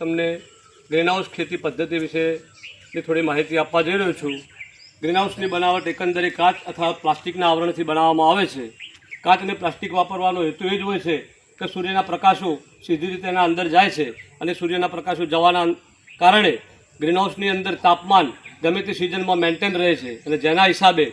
તમને ગ્રીનહાઉસ ખેતી પદ્ધતિ વિશેની થોડી માહિતી આપવા જઈ રહ્યો છું. ગ્રીનહાઉસની બનાવટ એકંદરે કાચ અથવા પ્લાસ્ટિકના આવરણથી બનાવવામાં આવે છે. કાચ અને પ્લાસ્ટિક વાપરવાનો હેતુ એ જ હોય છે કે સૂર્યના પ્રકાશો સીધી રીતે એના અંદર જાય છે અને સૂર્યના પ્રકાશો જવાના કારણે ગ્રીનહાઉસની અંદર તાપમાન ગમે તે સિઝનમાં મેન્ટેન રહે છે અને જેના હિસાબે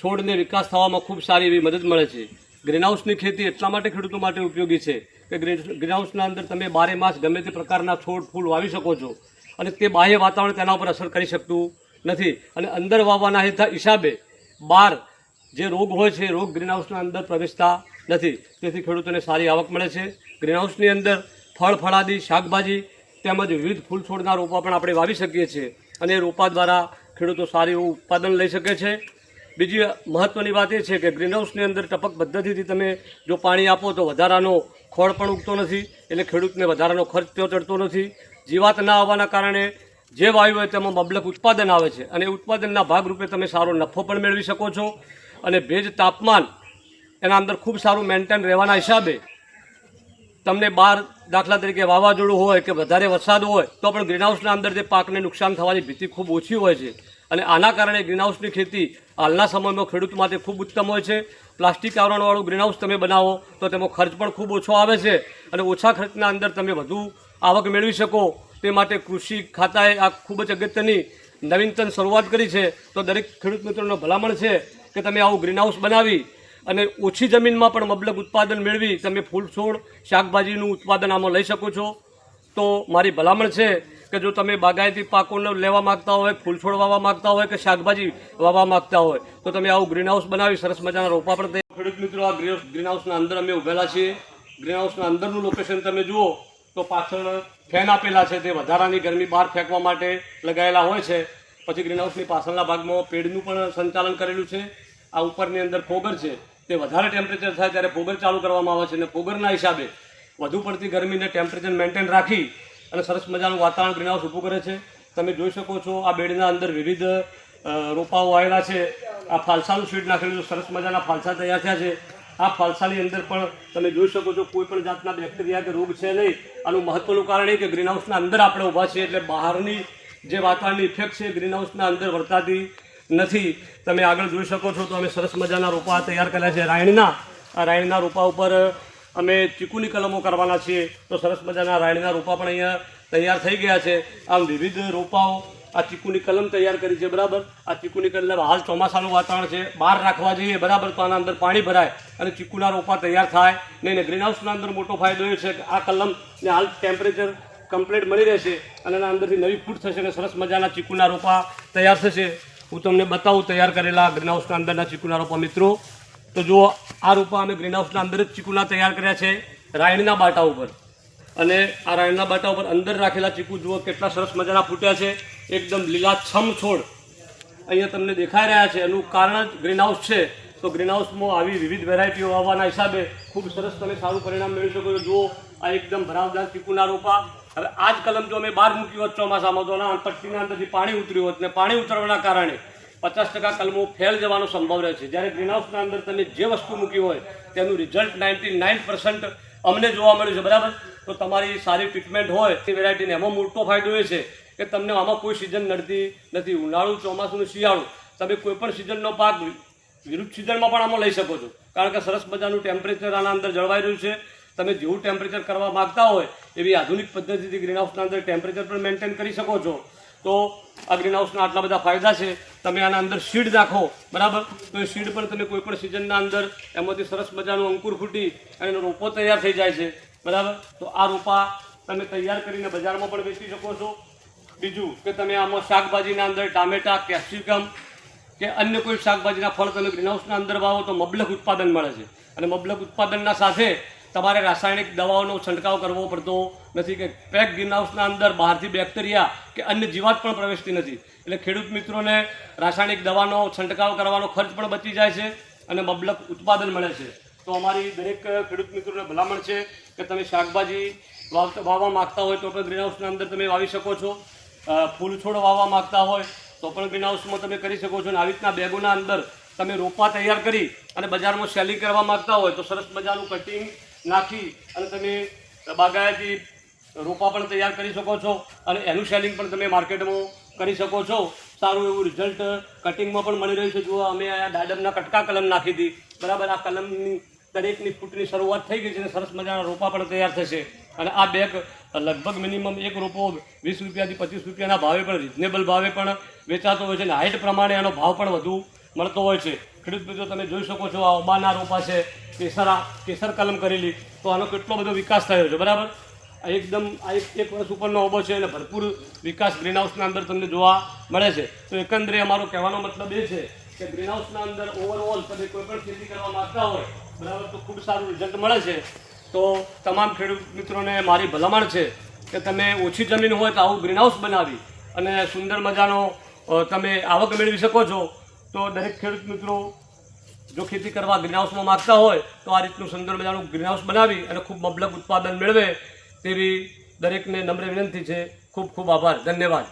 છોડને વિકાસ થવામાં ખૂબ સારી એવી મદદ મળે છે. ગ્રીનહાઉસની ખેતી એટલા માટે ખેડૂતો માટે ઉપયોગી છે કે ગ્રીનહાઉસના અંદર તમે બારે માસ ગમે તે પ્રકારના છોડ, ફૂલ વાવી શકો છો અને તે બાહ્ય વાતાવરણ તેના ઉપર અસર કરી શકતું નથી. અને અંદર વાવવાના હિતા- હિસાબે બહાર જે રોગ હોય છે રોગ ગ્રીનહાઉસના અંદર પ્રવેશતા નથી. તેથી ખેડૂતોને સારી આવક મળે છે. ગ્રીનહાઉસની અંદર ફળ, ફળાદી, શાકભાજી તેમજ વિવિધ ફૂલ છોડના રોપા પણ આપણે વાવી શકીએ છીએ અને રોપા દ્વારા ખેડૂતો સારું એવું ઉત્પાદન લઈ શકે છે. બીજી મહત્ત્વની વાત એ છે કે ગ્રીનહાઉસની અંદર ટપક પદ્ધતિથી તમે જો પાણી આપો તો વધારાનો ખોળ પણ ઉગતો નથી એટલે ખેડૂતને વધારાનો ખર્ચ તો ચડતો નથી. જીવાત ના આવવાના કારણે જે વાયુ હોય તેમાં મબલક ઉત્પાદન આવે છે અને ઉત્પાદનના ભાગરૂપે તમે સારો નફો પણ મેળવી શકો છો અને ભેજ તાપમાન એના અંદર ખૂબ સારું મેન્ટેન રહેવાના હિસાબે તમને બહાર દાખલા તરીકે વાવાઝોડું હોય કે વધારે વરસાદ હોય તો પણ ગ્રીનહાઉસના અંદર જે પાકને નુકસાન થવાની ભીતિ ખૂબ ઓછી હોય છે. અને આના કારણે ગ્રીનહાઉસની ખેતી હાલના સમયમાં ખેડૂત માટે ખૂબ ઉત્તમ હોય છે. પ્લાસ્ટિક આવરણવાળું ગ્રીનહાઉસ તમે બનાવો તો તેમાં ખર્ચ પણ ખૂબ ઓછો આવે છે અને ઓછા ખર્ચના અંદર તમે વધુ આવક મેળવી શકો. તે માટે કૃષિ ખાતાએ આ ખૂબ જ અગત્યની નવીનતમ શરૂઆત કરી છે. તો દરેક ખેડૂત મિત્રોનો ભલામણ છે કે તમે આવું ગ્રીનહાઉસ બનાવી અને ઓછી જમીનમાં પણ મબલક ઉત્પાદન મેળવી તમે ફૂલ છોડ શાકભાજીનું ઉત્પાદન આમાં લઈ શકો છો. તો મારી ભલામણ છે કે જો તમે બાગાયતી પાકોને લેવા માંગતા હોય, ફૂલ છોડ વાવવા માંગતા હોય કે શાકભાજી વાવવા માંગતા હોય, તો તમે આવું ગ્રીનહાઉસ બનાવી, સરસ મજાના રોપા પણ ખેડૂત મિત્રો, આ ગ્રીનહાઉસના અંદર અમે ઊભેલા છીએ. ગ્રીનહાઉસના અંદરનું લોકેશન તમે જુઓ, તો પાછળ ફેન આપેલા છે તે વધારાની ગરમી બહાર ફેંકવા માટે લગાવેલા હોય છે. પછી ગ્રીનહાઉસની પાછળના ભાગમાં પેડનું પણ સંચાલન કરેલું છે. આ ઉપરની અંદર ફોગર છે. તે વધારે ટેમ્પરેચર થાય ત્યારે ફોગર ચાલુ કરવામાં આવે છે અને ફોગરના હિસાબે વધુ પડતી ગરમીને ટેમ્પરેચર મેન્ટેન રાખી અને સરસ મજાનું વાતાવરણ ગ્રીનહાઉસ ઊભું કરે છે. તમે જોઈ શકો છો આ બેડના અંદર વિવિધ રોપાઓ આવેલા છે. આ ફાલસાનું શીટ નાખેલું છે. સરસ મજાના ફાલસા તૈયાર થયા છે. આ ફાલસાની અંદર પણ તમે જોઈ શકો છો કોઈ પણ જાતના બેક્ટેરિયા કે રોગ છે નહીં. આનું મહત્વનું કારણ એ કે ગ્રીનહાઉસના અંદર આપણે ઊભા છીએ એટલે બહારની જે વાતાવરણની ઇફેક્ટ છે ગ્રીનહાઉસના અંદર વર્તાતી નથી. તમે આગળ જોઈ શકો છો તો અમે સરસ મજાના રોપા તૈયાર કર્યા છે. રાયણીના, આ રાયણીના રોપા ઉપર અમે ચીકુની કલમો કરવાના છીએ. તો સરસ મજાના રાયણીના રોપા પણ અહીંયા તૈયાર થઈ ગયા છે. આમ વિવિધ રોપાઓ આ ચીકુની કલમ તૈયાર કરી છે, બરાબર? આ ચીકુની કલમ હાલ ચોમાસાનું વાતાવરણ છે. બહાર રાખવા જઈએ, બરાબર? તો આના અંદર પાણી ભરાય અને ચીકુના રોપા તૈયાર થાય. નહીં ને ગ્રીનહાઉસના અંદર મોટો ફાયદો એ છે કે આ કલમને હાલ ટેમ્પરેચર કમ્પ્લીટ મળી રહેશે અને એના અંદરથી નવી ફૂટ થશે અને સરસ મજાના ચીકુના રોપા તૈયાર થશે. હું તમને બતાવું, તૈયાર કરેલા ગ્રીનહાઉસના અંદરના ચીકુના રોપા મિત્રો. તો જુઓ, આ રૂપા અમે ગ્રીન હાઉસના અંદર જ ચીકુના તૈયાર કર્યા છે રાયણના બાટા ઉપર. અને આ રાયણના બાટા ઉપર અંદર રાખેલા ચીકુ જુઓ કેટલા સરસ મજાના ફૂટ્યા છે. એકદમ લીલાછમ છોડ અહીંયા તમને દેખાઈ રહ્યા છે. એનું કારણ જ ગ્રીનહાઉસ છે. તો ગ્રીનહાઉસમાં આવી વિવિધ વેરાયટીઓ આવવાના હિસાબે ખૂબ સરસ તમે સારું પરિણામ મેળવી શકો છો. જુઓ, આ એકદમ ભરાવદાર ચીકુના રોપા. હવે આ જ કલમ જો અમે બહાર મૂકી હોત ચોમાસામાં, તો પટ્ટીના અંદરથી પાણી ઉતર્યું હોત. ને પાણી ઉતરવાના કારણે પચાસ ટકા કલમો ફેલ જવાનો સંભવ રહે છે. જ્યારે ગ્રીનહાઉસના અંદર તમે જે વસ્તુ મૂકી હોય, તેનું રિઝલ્ટ નાઇન્ટી નાઇન અમને જોવા મળ્યું છે. બરાબર? તો તમારી સારી ટ્રીટમેન્ટ હોય તે વેરાયટીને એમાં મોટો ફાયદો એ છે કે તમને આમાં કોઈ સિઝન નડતી નથી. ઉનાળુ, ચોમાસું શિયાળું. તમે કોઈ પણ સિઝનનો પાક વિરુદ્ધ સિઝનમાં પણ આમાં લઈ શકો છો. કારણ કે સરસ મજાનું ટેમ્પરેચર આના અંદર જળવાઈ રહ્યું છે. તમે જેવું ટેમ્પરેચર કરવા માગતા હોય, એવી આધુનિક પદ્ધતિથી ગ્રીનહાઉસના અંદર ટેમ્પરેચર પણ મેન્ટેન કરી શકો છો. તો આ ગ્રીનહાઉસના આટલા બધા ફાયદા છે. તમે આના અંદર સીડ નાખો, બરાબર? તો એ સીડ પણ તમે કોઈપણ સિઝનના અંદર એમાંથી સરસ મજાનું અંકુર ફૂટી અને રોપો તૈયાર થઈ જાય છે, બરાબર? તો આ રોપા તમે તૈયાર કરીને બજારમાં પણ વેચી શકો છો. બીજું કે તમે આમાં શાકભાજીના અંદર ટામેટા, કેપ્સિકમ કે અન્ય કોઈ શાકભાજીના ફળ તમે ગ્રીનહાઉસના અંદર વાવો તો મબલક ઉત્પાદન મળે છે. અને મબલક ઉત્પાદનના સાથે તમારે રાસાયણિક દવાઓનો છંટકાવ કરવો પડતો નથી કે પેક ગ્રીનહાઉસના અંદર બહારથી બેક્ટેરિયા કે અન્ય જીવાત પણ પ્રવેશતી નથી. એટલે ખેડૂત મિત્રોને રાસાયણિક દવાનો છંટકાવ કરવાનો ખર્ચ પણ બચી જાય છે અને મબલક ઉત્પાદન મળે છે. તો અમારી દરેક ખેડૂત મિત્રોને ભલામણ છે કે તમે શાકભાજી વાવવા માગતા હોય તો પણ ગ્રીનહાઉસના અંદર તમે વાવી શકો છો. ફૂલ છોડ વાવવા માગતા હોય તો પણ ગ્રીનહાઉસમાં તમે કરી શકો છો અને આવી રીતના બેગોના અંદર તમે રોપા તૈયાર કરી અને બજારમાં સેલિંગ કરવા માગતા હોય તો સરસ મજાનું કટિંગ નાખી અને તમે બાગાયતી રોપા પણ તૈયાર કરી શકો છો અને એનું સેલિંગ પણ તમે માર્કેટમાં કરી શકો છો. સારું એવું રિઝલ્ટ કટિંગમાં પણ મળી રહ્યું છે. જુઓ, અમે આ દાડમના કટકા કલમ નાખી હતી બરાબર, આ કલમની દરેકની ફૂટની શરૂઆત થઈ ગઈ છે અને સરસ મજાના રોપા પણ તૈયાર થશે. અને આ બેગ લગભગ મિનિમમ એક રોપો વીસ રૂપિયાથી પચીસ રૂપિયાના ભાવે પણ રિઝનેબલ ભાવે પણ વેચાતો હોય છે અને હાઇટ પ્રમાણે એનો ભાવ પણ વધુ મળતો હોય છે. ખેડૂત મિત્રો, તમે જોઈ શકો છો આ ઓબાના રોપા છે, કેસરા, કેસર કલમ કરેલી. તો આનો કેટલો બધો વિકાસ થયો છે, બરાબર? આ એકદમ, આ એક એક વર્ષ ઉપરનો ઓબો છે અને ભરપૂર વિકાસ ગ્રીન હાઉસના અંદર તમને જોવા મળે છે. તો એકંદરે અમારો કહેવાનો મતલબ એ છે કે ગ્રીન હાઉસના અંદર ઓવરઓલ તમે કોઈ પણ ખેતી કરવા માગતા હોય, બરાબર, તો ખૂબ સારું રિઝલ્ટ મળે છે. તો તમામ ખેડૂત મિત્રોને મારી ભલામણ છે કે તમે ઓછી જમીન હોય તો આવું ગ્રીન હાઉસ બનાવી અને સુંદર મજાનો તમે આવક મેળવી શકો છો. તો દરેક ખેડૂત મિત્રો જો ખેતી કરવા ગ્રીનહાઉસમાં માગતા હોય, તો આ રીતનું સુંદર મજાનું ગ્રીનહાઉસ બનાવી અને ખૂબ મબલક ઉત્પાદન મેળવે તેવી દરેકને નમ્ર વિનંતી છે. ખૂબ ખૂબ આભાર. ધન્યવાદ.